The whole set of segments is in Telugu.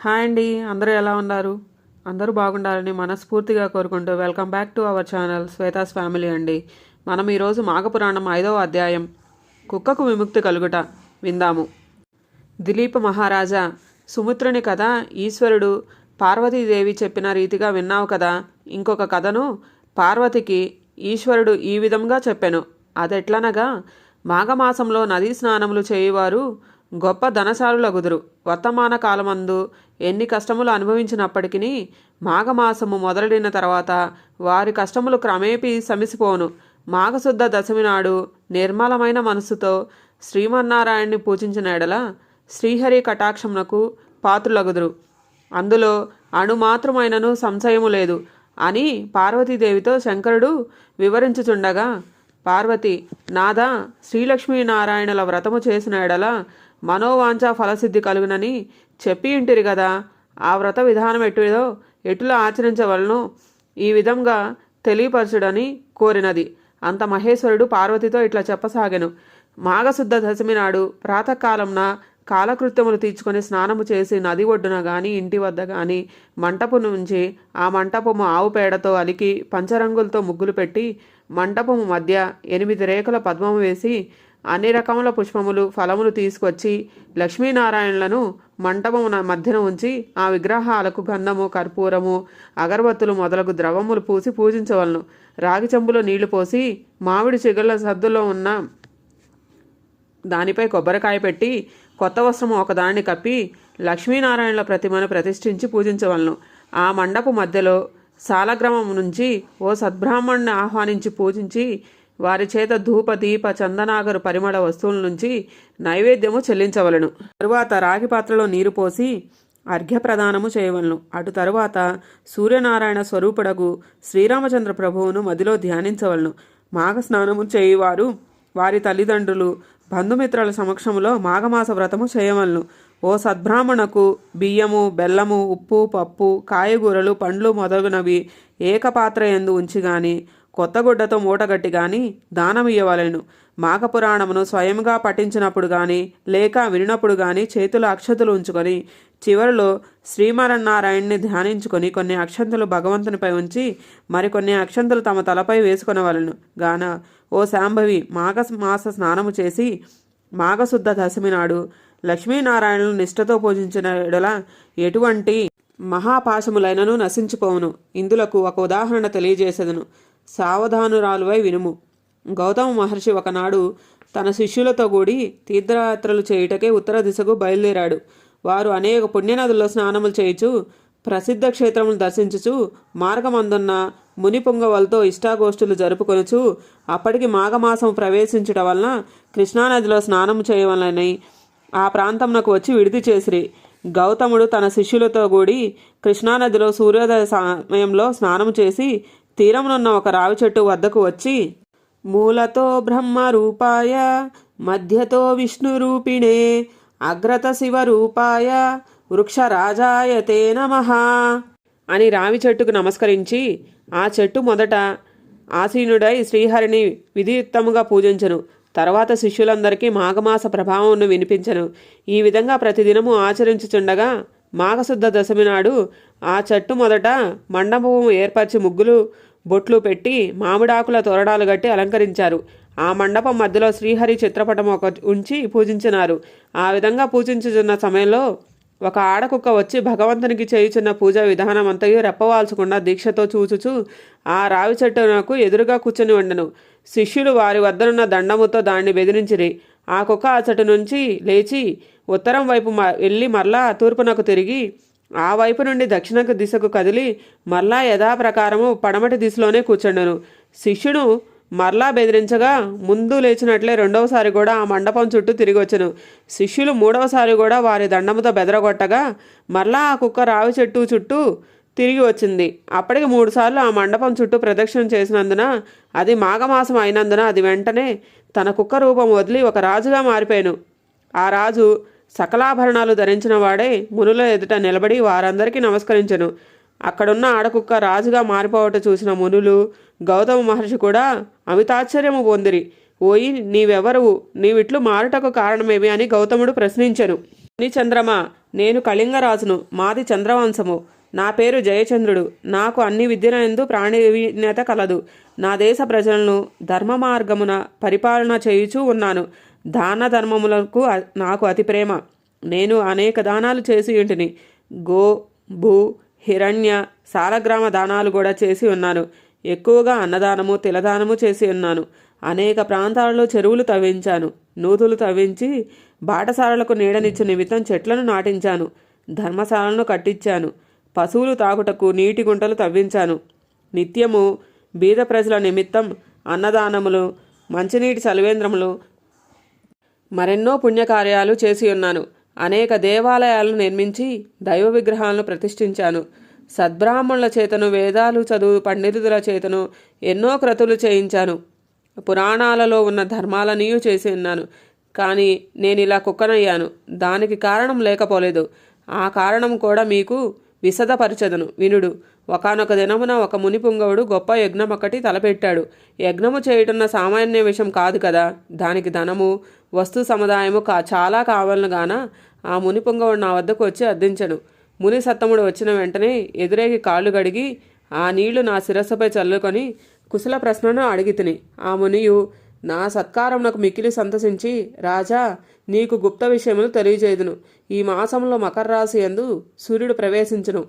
హాయ్ అండి అందరూ ఎలా ఉన్నారు? అందరూ బాగుండాలని మనస్ఫూర్తిగా కోరుకుంటూ welcome back to our channel Shweta's family అండి. మనం ఈరోజు మాఘపురాణం ఐదవ అధ్యాయం. కుక్కకు విముక్తి కలుగుట విందాము. దిలీప మహారాజా సుమిత్రుని కథ ఈశ్వరుడు పార్వతీదేవి చెప్పిన రీతిగా విన్నావు కదా? ఇంకొక కథను పార్వతికి ఈశ్వరుడు ఈ విధంగా చెప్పాను. అదెట్లనగా మాఘమాసంలో నదీ స్నానములు చేయువారు గొప్ప ధనశాలులగుదురు. వర్తమాన కాలమందు ఎన్ని కష్టములు అనుభవించినప్పటికీ మాఘమాసము మొదలడిన తర్వాత వారి కష్టములు క్రమేపీ సమిసిపోను మాఘశుద్ధ దశమి నాడు నిర్మలమైన మనస్సుతో శ్రీమన్నారాయణ్ణి పూజించిన ఎడల శ్రీహరి కటాక్షమునకు పాత్రులగుదురు. అందులో అణుమాత్రమైనను సంశయము లేదు అని పార్వతీదేవితో శంకరుడు వివరించుచుండగా పార్వతి నాదా శ్రీలక్ష్మీనారాయణుల వ్రతము చేసిన ఎడల మనోవాంఛ ఫలసిద్ధి కలుగునని చెప్పి ఇంటిరి కదా ఆ వ్రత విధానం ఎటుదో ఎటులా ఆచరించవలను ఈ విధంగా తెలియపరచుడని కోరినది. అంత మహేశ్వరుడు పార్వతితో ఇట్లా చెప్పసాగెను. మాఘశుద్ధ దశమి నాడు ప్రాతకాలంన కాలకృత్యములు తీర్చుకొని స్నానము చేసి నది ఒడ్డున గాని ఇంటి వద్ద గాని మంటపు నుంచి ఆ మంటపము ఆవు పేడతో అలికి పంచరంగులతో ముగ్గులు పెట్టి మంటపము మధ్య ఎనిమిది రేకుల పద్మము వేసి అన్ని రకముల పుష్పములు ఫలములు తీసుకొచ్చి లక్ష్మీనారాయణలను మంటపమున మధ్యన ఉంచి ఆ విగ్రహాలకు గంధము కర్పూరము అగరబత్తులు మొదలగు ద్రవములు పూసి పూజించవలను. రాగి చెంబులో నీళ్ళు పోసి మామిడి చిగుళ్ళ సద్దులో ఉన్న దానిపై కొబ్బరికాయ పెట్టి కొత్త వస్త్రము ఒకదాన్ని కప్పి లక్ష్మీనారాయణల ప్రతిమను ప్రతిష్ఠించి పూజించవలను. ఆ మండపు మధ్యలో సాలగ్రామం నుంచి ఓ సద్బ్రాహ్మణ్ణి ఆహ్వానించి పూజించి వారి చేత ధూప దీప చందనాగరు పరిమళ వస్తువుల నుంచి నైవేద్యము చెల్లించవలను. తరువాత రాగి పాత్రలో నీరు పోసి అర్ఘ్యప్రదానము చేయవలను. అటు తరువాత సూర్యనారాయణ స్వరూపుడగు శ్రీరామచంద్ర ప్రభువును మదిలో ధ్యానించవలను. మాఘ స్నానము చేయువారు వారి తల్లిదండ్రులు బంధుమిత్రుల సమక్షంలో మాఘమాస వ్రతము చేయవలను. ఓ సద్బ్రాహ్మణకు బియ్యము బెల్లము ఉప్పు పప్పు కాయగూరలు పండ్లు మొదలగునవి ఏకపాత్ర ఎందు ఉంచి గాని కొత్తగుడ్డతో మూటగట్టి గాని దానమియ్యవలెను మాఘపురాణమును స్వయంగా పఠించినప్పుడు గాని లేక వినినప్పుడు గాని చేతుల అక్షతులు ఉంచుకొని చివరిలో శ్రీమరన్నారాయణ్ణి ధ్యానించుకొని కొన్ని అక్షంతులు భగవంతునిపై ఉంచి మరికొన్ని అక్షంతులు తమ తలపై వేసుకొనవలను. గాన ఓ శాంభవి మాఘ మాస స్నానము చేసి మాఘశుద్ధ దశమి నాడు లక్ష్మీనారాయణను నిష్ఠతో పూజించిన ఎడల ఎటువంటి మహాపాశములైనను నశించిపోవును. ఇందులకు ఒక ఉదాహరణ తెలియజేసేదను. సావధానురాలువై వినుము. గౌతమ మహర్షి ఒకనాడు తన శిష్యులతో కూడి తీర్థయాత్రలు చేయుటకే ఉత్తర దిశకు బయలుదేరాడు. వారు అనేక పుణ్యనదుల్లో స్నానములు చేయుచు ప్రసిద్ధ క్షేత్రములు దర్శించుచు మార్గమందున్న ముని పొంగవలతో ఇష్టాగోష్ఠులు జరుపుకొనుచు అప్పటికి మాఘమాసం ప్రవేశించుట వలన కృష్ణానదిలో స్నానము చేయవలనని ఆ ప్రాంతంనకు వచ్చి విడిది చేసిరి. గౌతముడు తన శిష్యులతో కూడి కృష్ణానదిలో సూర్యోదయ సమయంలో స్నానం చేసి తీరమునున్న ఒక రావి చెట్టు వద్దకు వచ్చి మూలతో బ్రహ్మ రూపాయ మధ్యతో విష్ణు రూపిణే అగ్రత శివ రూపాయ వృక్ష రాజాయతే నమ అని రావి చెట్టుకు నమస్కరించి ఆ చెట్టు మొదట ఆసీనుడై శ్రీహరిని విధియుక్తముగా పూజించను. తర్వాత శిష్యులందరికీ మాఘమాస ప్రభావంను వినిపించను. ఈ విధంగా ప్రతిదినము ఆచరించుచుండగా మాఘశుద్ధ దశమి నాడు ఆ చెట్టు మొదట మండపం ఏర్పరిచి ముగ్గులు బొట్లు పెట్టి మామిడాకుల తోరణాలు గట్టి అలంకరించారు. ఆ మండపం మధ్యలో శ్రీహరి చిత్రపటం ఒక ఉంచి పూజించినారు. ఆ విధంగా పూజించుచున్న సమయంలో ఒక ఆడకుక్క వచ్చి భగవంతునికి చేయుచున్న పూజా విధానం అంతయు రెప్పవాల్చకుండా దీక్షతో చూచుచు ఆ రావి చెట్టునకు ఎదురుగా కూర్చొని ఉండను శిష్యులు వారి వద్దనున్న దండముతో దాన్ని బెదిరించిరి. ఆ కుక్క ఆ చెట్టు నుంచి లేచి ఉత్తరం వైపు మ వెళ్ళి మరలా తూర్పునకు తిరిగి ఆ వైపు నుండి దక్షిణకు దిశకు కదిలి మరలా యథాప్రకారము పడమటి దిశలోనే కూర్చుండెను. శిష్యుడు మరలా బెదిరించగా ముందు లేచినట్లే రెండవసారి కూడా ఆ మండపం చుట్టూ తిరిగి వచ్చెను శిష్యులు మూడవసారి కూడా వారి దండముతో బెదరగొట్టగా మరలా ఆ కుక్క రావి చెట్టు చుట్టూ తిరిగి వచ్చింది. అప్పటికి మూడుసార్లు ఆ మండపం చుట్టూ ప్రదక్షిణ చేసినందున అది మాఘమాసం అయినందున అది వెంటనే తన కుక్క రూపం వదిలి ఒక రాజుగా మారిపోయాను. ఆ రాజు సకలాభరణాలు ధరించిన వాడే మునుల ఎదుట నిలబడి వారందరికీ నమస్కరించెను. అక్కడున్న ఆడకుక్క రాజుగా మారిపోవట చూసిన మునులు గౌతమ మహర్షి కూడా అమితాశ్చర్యము పొందిరి. ఓయి నీవెవరువు? నీవిట్లు మారుటకు కారణమేమి అని గౌతముడు ప్రశ్నించెను. నీ చంద్రమా నేను కళింగరాజును మాది చంద్రవంశము. నా పేరు జయచంద్రుడు. నాకు అన్ని విద్యలందు ప్రాణీణ్యత కలదు. నా దేశ ప్రజలను ధర్మ మార్గమున పరిపాలన చేయుచూ ఉన్నాను. దాన ధర్మములకు నాకు అతి ప్రేమ. నేను అనేక దానాలు చేసి ఇంటిని. గో భూ హిరణ్య సాలగ్రామ దానాలు కూడా చేసి ఉన్నాను ఎక్కువగా అన్నదానము తిలదానము చేసి ఉన్నాను. అనేక ప్రాంతాలలో చెరువులు తవ్వించాను. నూతులు తవ్వించి బాటసారులకు నీడనిచ్చు నిమిత్తం చెట్లను నాటించాను. ధర్మశాలను కట్టించాను. పశువులు తాగుటకు నీటి గుంటలు తవ్వించాను. నిత్యము బీద ప్రజల నిమిత్తం అన్నదానములు మంచినీటి చలివేంద్రములు మరెన్నో పుణ్యకార్యాలు చేసి ఉన్నాను. అనేక దేవాలయాలను నిర్మించి దైవ విగ్రహాలను ప్రతిష్ఠించాను. సద్బ్రాహ్మణుల చేతను వేదాలు చదువు పండితుల చేతను ఎన్నో క్రతులు చేయించాను. పురాణాలలో ఉన్న ధర్మాలనియూ చేసి ఉన్నాను. కానీ నేను ఇలా కుక్కనయ్యాను. దానికి కారణం లేకపోలేదు. ఆ కారణం కూడా మీకు విశదపరచదను వినుడు. ఒకనొక దినమున ఒక మునిపుంగవుడు గొప్ప యజ్ఞం ఒకటి తలపెట్టాడు. యజ్ఞము చేయుటున్న సామాన్య విషయం కాదు కదా? దానికి ధనము వస్తు సముదాయము కా చాలా కావాలను గాన ఆ మునిపుంగవుడు నా వద్దకు వచ్చి అర్థించను. ముని సత్తముడు వచ్చిన వెంటనే ఎదురేగి కాళ్ళు గడిగి ఆ నీళ్ళు నా శిరస్సుపై చల్లుకొని కుశల ప్రశ్నను అడిగితిని ఆ మునియు నా సత్కారమునకు మిక్కిలి సంతసించి రాజా నీకు గుప్త విషయములు తెలియజేయుదును. ఈ మాసంలో మకర రాశి యందు సూర్యుడు ప్రవేశించును.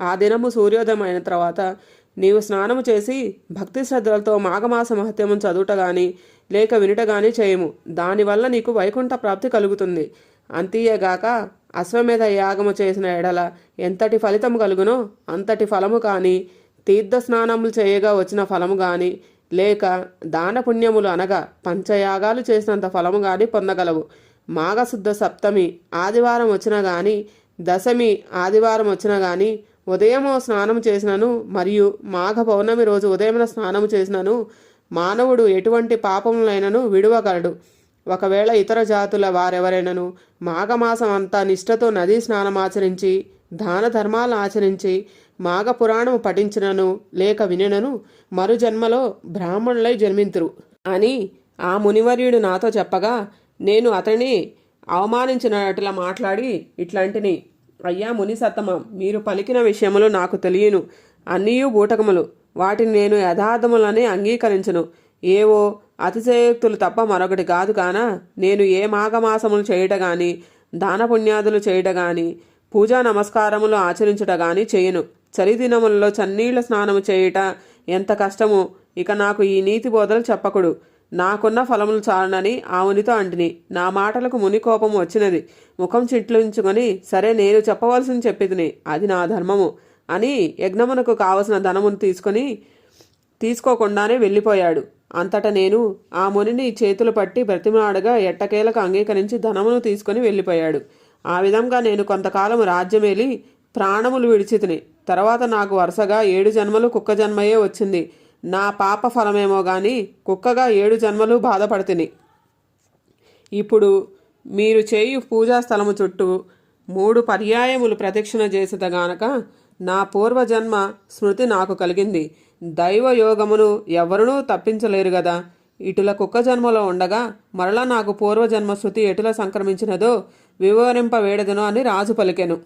ఆ దినము సూర్యోదయం అయిన తర్వాత నీవు స్నానము చేసి భక్తి శ్రద్ధలతో మాఘమాస మహత్యము చదువుట గాని లేక వినుట గాని చేయము. దానివల్ల నీకు వైకుంఠ ప్రాప్తి కలుగుతుంది. అంతీయగాక అశ్వమేధ యాగము చేసిన ఎడల ఎంతటి ఫలితము కలుగునో అంతటి ఫలము కానీ తీర్థ స్నానములు చేయగా వచ్చిన ఫలము గాని లేక దానపుణ్యములు అనగా పంచయాగాలు చేసినంత ఫలము గాని పొందగలవు. మాఘశుద్ధ సప్తమి ఆదివారం వచ్చినా గాని దశమి ఆదివారం వచ్చినా గాని ఉదయము స్నానం చేసినను మరియు మాఘ పౌర్ణమి రోజు ఉదయమున స్నానము చేసినను మానవుడు ఎటువంటి పాపములైనను విడువగలడు. ఒకవేళ ఇతర జాతుల వారెవరైనను మాఘమాసం అంతా నిష్ఠతో నదీ స్నానం ఆచరించి దాన ధర్మాలు ఆచరించి మాఘ పురాణము పఠించినను లేక వినినను మరు జన్మలో బ్రాహ్మణులై జన్మింతురు. అని ఆ మునివర్యుడు నాతో చెప్పగా నేను అతని అవమానించినట్లా మాట్లాడి ఇట్లాంటిని అయ్యా మునిసత్తమ మీరు పలికిన విషయములు నాకు తెలియను. అన్నీయు బూటకములు. వాటిని నేను యథార్థములని అంగీకరించను. ఏవో అతిశయోక్తులు తప్ప మరొకటి కాదు కాన? నేను ఏ మాఘమాసములు చేయుట గాని దాన పుణ్యాదులు చేయుట గాని పూజా నమస్కారములు ఆచరించుట గాని చేయను. చలిదినములలో చన్నీళ్ళ స్నానము చేయుట ఎంత కష్టమో? ఇక నాకు ఈ నీతి బోధలు చెప్పకుడు. నాకున్న ఫలములు చాలునని ఆ మునితో అంటిని. నా మాటలకు ముని కోపం వచ్చినది. ముఖం చిట్లించుకొని సరే నేను చెప్పవలసింది చెప్పిదిని అది నా ధర్మము అని యజ్ఞమునకు కావలసిన ధనమును తీసుకొని తీసుకోకుండానే వెళ్ళిపోయాడు. అంతట నేను ఆ మునిని చేతులు పట్టి బ్రతిమాడగా ఎట్టకేలకు అంగీకరించి ధనమును తీసుకొని వెళ్ళిపోయాడు. ఆ విధంగా నేను కొంతకాలం రాజ్యమేలి ప్రాణములు విడిచితిని. తర్వాత నాకు వరుసగా ఏడు జన్మలు కుక్క జన్మయే వచ్చింది. నా పాప ఫలమేమో గాని కుక్కగా ఏడు జన్మలు బాధపడుతిని. ఇప్పుడు మీరు చేయు పూజా స్థలము చుట్టూ మూడు పర్యాయములు ప్రదక్షిణ చేసేదగానక నా పూర్వజన్మ స్మృతి నాకు కలిగింది. దైవ యోగమును ఎవరునూ తప్పించలేరు గదా. ఇటుల కుక్క జన్మలో ఉండగా మరలా నాకు పూర్వజన్మ శృతి ఎటుల సంక్రమించినదో వివరింప వేడదను అని రాజు పలికెను.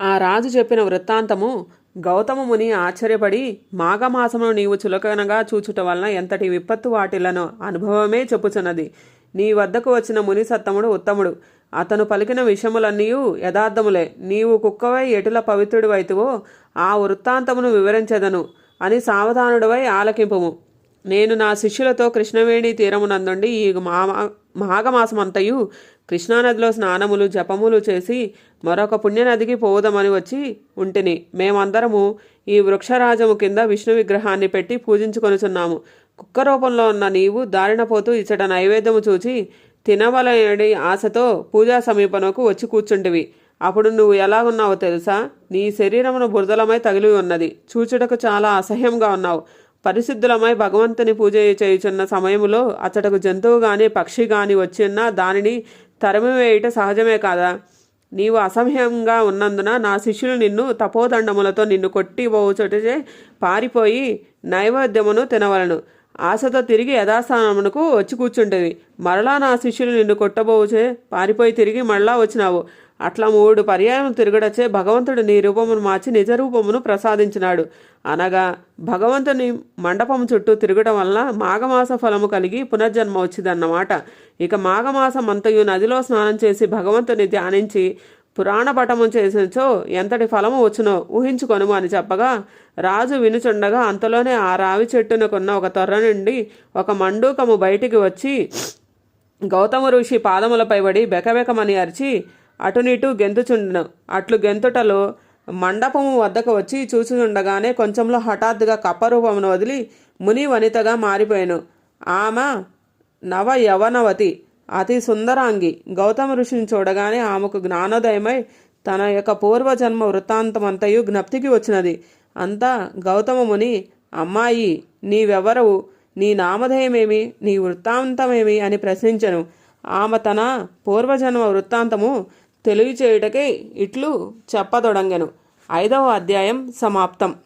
ఆ రాజు చెప్పిన వృత్తాంతము గౌతమముని ఆశ్చర్యపడి మాఘమాసమును నీవు చులకనగా చూచుట వలన ఎంతటి విపత్తు వాటిలను అనుభవమే చెప్పుచున్నది. నీ వద్దకు వచ్చిన ముని సత్తముడు ఉత్తముడు. అతను పలికిన విషయములన్నీ యథార్థములే. నీవు కుక్కవై ఎటుల పవిత్రుడు పవిత్రుడివైతువో ఆ వృత్తాంతమును వివరించెదను అని సావధానుడివై ఆలకింపుము. నేను నా శిష్యులతో కృష్ణవేణి తీరమునందుండి ఈ మా మాఘమాసమంతయు కృష్ణానదిలో స్నానములు జపములు చేసి మరొక పుణ్యనదికి పోవుదామని వచ్చి ఉంటిని. మేమందరము ఈ వృక్షరాజము కింద విష్ణు విగ్రహాన్ని పెట్టి పూజించుకొనుచున్నాము. కుక్క రూపంలో ఉన్న నీవు దారిన పోతూ ఇచ్చట నైవేద్యము చూచి తినవలయడి ఆశతో పూజా సమీపనకు వచ్చి కూర్చుంటివి. అప్పుడు నువ్వు ఎలా ఉన్నావో తెలుసా? నీ శరీరమును బురదలమై తగిలి ఉన్నది. చూచుటకు చాలా అసహ్యంగా ఉన్నావు. పరిశుద్ధులమై భగవంతుని పూజ చేయుచున్న సమయములో అచ్చటకు జంతువు గాని పక్షి గాని వచ్చిన్నా దానిని తరిమివేయుట సహజమే కాదా? నీవు అసహ్యంగా ఉన్నందున నా శిష్యులు నిన్ను తపోదండములతో నిన్ను కొట్టి పోవుచోటే పారిపోయి నైవేద్యమును తినవలను. ఆశతో తిరిగి యథాస్థానమునకు వచ్చి కూర్చుంటేవి. మరలా నా శిష్యులు నిన్ను కొట్టబోవుచే పారిపోయి తిరిగి మరలా వచ్చినావు. అట్లా మూడు పర్యాయం తిరగడచే భగవంతుడు నీ రూపమును మార్చి నిజ రూపమును ప్రసాదించినాడు. అనగా భగవంతుని మండపం చుట్టూ తిరగడం వల్ల మాఘమాస ఫలము కలిగి పునర్జన్మ వచ్చిందన్నమాట. ఇక మాఘమాసం అంతయు నదిలో స్నానం చేసి భగవంతుని ధ్యానించి పురాణ పటము చేసినచో ఎంతటి ఫలము వచ్చునో ఊహించుకొనుము అని చెప్పగా రాజు వినుచుండగా అంతలోనే ఆ రావి చెట్టునకున్న ఒక తొర్ర నుండి ఒక మండూకము బయటికి వచ్చి గౌతమ ఋషి పాదములపై పడి బెకబెకమని అరిచి అటునిటు గెంతుచుండెను. అట్లు గెంతుటలో మండపము వద్దకు వచ్చి చూచుచుండగానే కొంచెంలో హఠాత్తుగా కప్పరూపమును వదిలి ముని వనితగా మారిపోయాను. ఆమె నవ యవనవతి అతి సుందరాంగి. గౌతమ ఋషిని చూడగానే ఆమెకు జ్ఞానోదయమై తన యొక్క పూర్వజన్మ వృత్తాంతమంతయు జ్ఞప్తికి వచ్చినది. అంతా గౌతమ ముని అమ్మాయి నీవెవరవు? నీ నామధేయమేమి? నీ వృత్తాంతమేమి? అని ప్రశ్నించను. ఆమె తన పూర్వజన్మ వృత్తాంతము తెలియచేయుటకై ఇట్లు చెప్పదొడంగెను. ఐదవ అధ్యాయం సమాప్తం.